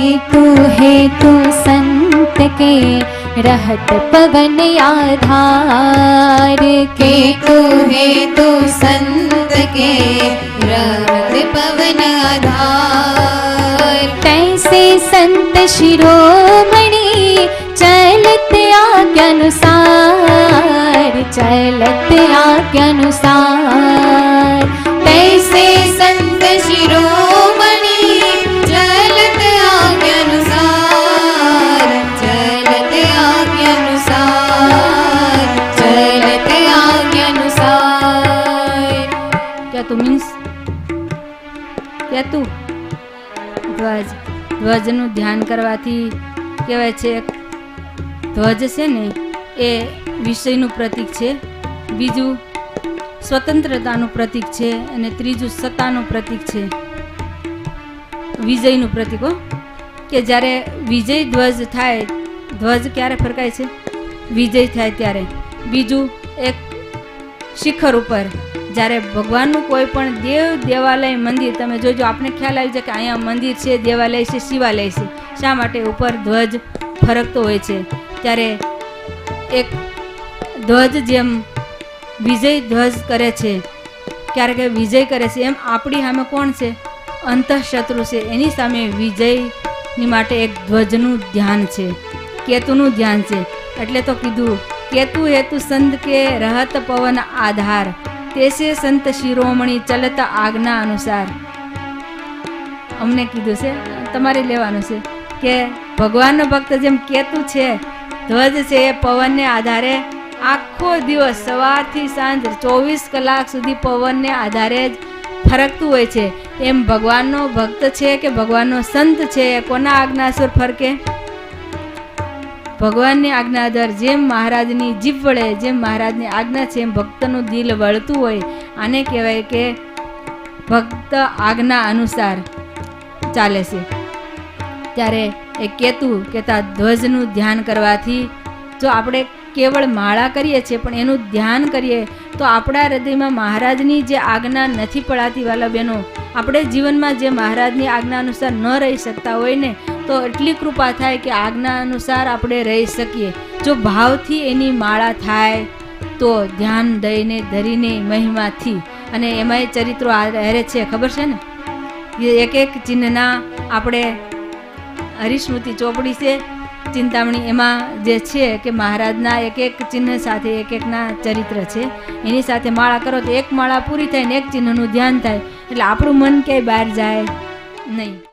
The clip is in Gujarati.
केतु हेतु संत के रहत पवन आधार केतु हेतु संत के रहत पवन आधार। तैसे संत शिरोमणि चलत आज्ञानुसार चलत आज्ञानुसार ક્યાં તું? ધ્વજ. ધ્વજનું ધ્યાન કરવાથી કહેવાય છે, ધ્વજ છે ને, એ વિષયનું પ્રતીક છે. બીજું, સ્વતંત્રતાનું પ્રતીક છે અને ત્રીજું, સત્તાનું પ્રતીક છે. વિજયનું પ્રતીક કે જ્યારે વિજય ધ્વજ થાય, ધ્વજ ક્યારે ફરકાય છે? વિજય થાય ત્યારે. બીજું, એક શિખર ઉપર. જ્યારે ભગવાનનું કોઈ પણ દેવ દેવાલય મંદિર, તમે જોજો આપણે ખ્યાલ આવી જાય કે અહીંયા મંદિર છે, દેવાલય છે, શિવાલય છે. શા માટે ઉપર ધ્વજ ફરકતો હોય છે? ત્યારે એક ધ્વજ જેમ વિજય ધ્વજ કરે છે, ક્યારેક વિજય કરે છે. એમ આપણી સામે કોણ છે? અંતઃશત્રુ છે. એની સામે વિજયની માટે એક ધ્વજનું ધ્યાન છે, કેતુનું ધ્યાન છે. એટલે તો કીધું, કેતુ હેતુ સંત કે રહત પવન આધાર. તેસે સંત શિરોમણી ચલત આજ્ઞા અનુસાર. અમને કીધું છે, તમારે લેવાનું છે કે ભગવાનનો ભક્ત જેમ કેતું છે, ધ્વજ છે એ પવનને આધારે આખો દિવસ સવારથી સાંજ ચોવીસ કલાક સુધી પવનને આધારે જ ફરકતું હોય છે. એમ ભગવાનનો ભક્ત છે કે ભગવાનનો સંત છે કોના આજ્ઞાસર ફરકે? ભગવાનની આજ્ઞા આધાર જેમ મહારાજની જીભ વળે, જેમ મહારાજની આજ્ઞા છે એમ ભક્તનું દિલ વળતું હોય, આને કહેવાય કે ભક્ત આજ્ઞા અનુસાર ચાલે છે. ત્યારે એ કેતું કેતા ધ્વજનું ધ્યાન કરવાથી જો આપણે કેવળ માળા કરીએ છીએ પણ એનું ધ્યાન કરીએ, તો આપણા હૃદયમાં મહારાજની જે આજ્ઞા નથી પડાતી વાલા બહેનો આપણે જીવનમાં જે મહારાજની આજ્ઞા અનુસાર ન રહી શકતા હોય ને, તો એટલી કૃપા થાય કે આજ્ઞા અનુસાર આપણે રહી શકીએ. જો ભાવથી એની માળા થાય, તો ધ્યાન દઈને, ધરીને, મહિમાથી. અને એમાંય ચરિત્રો હારે છે, ખબર છે ને? એક એક ચિહ્નના આપણે હરિસ્મૃતિ ચોપડી છે. ચિંતામણી એમાં જે છે કે મહારાજના એક એક ચિહ્ન સાથે એક એકના ચરિત્ર છે. એની સાથે માળા કરો તો એક માળા પૂરી થાય ને એક ચિહ્નનું ધ્યાન થાય. એટલે આપણું મન ક્યાંય બહાર જાય નહીં.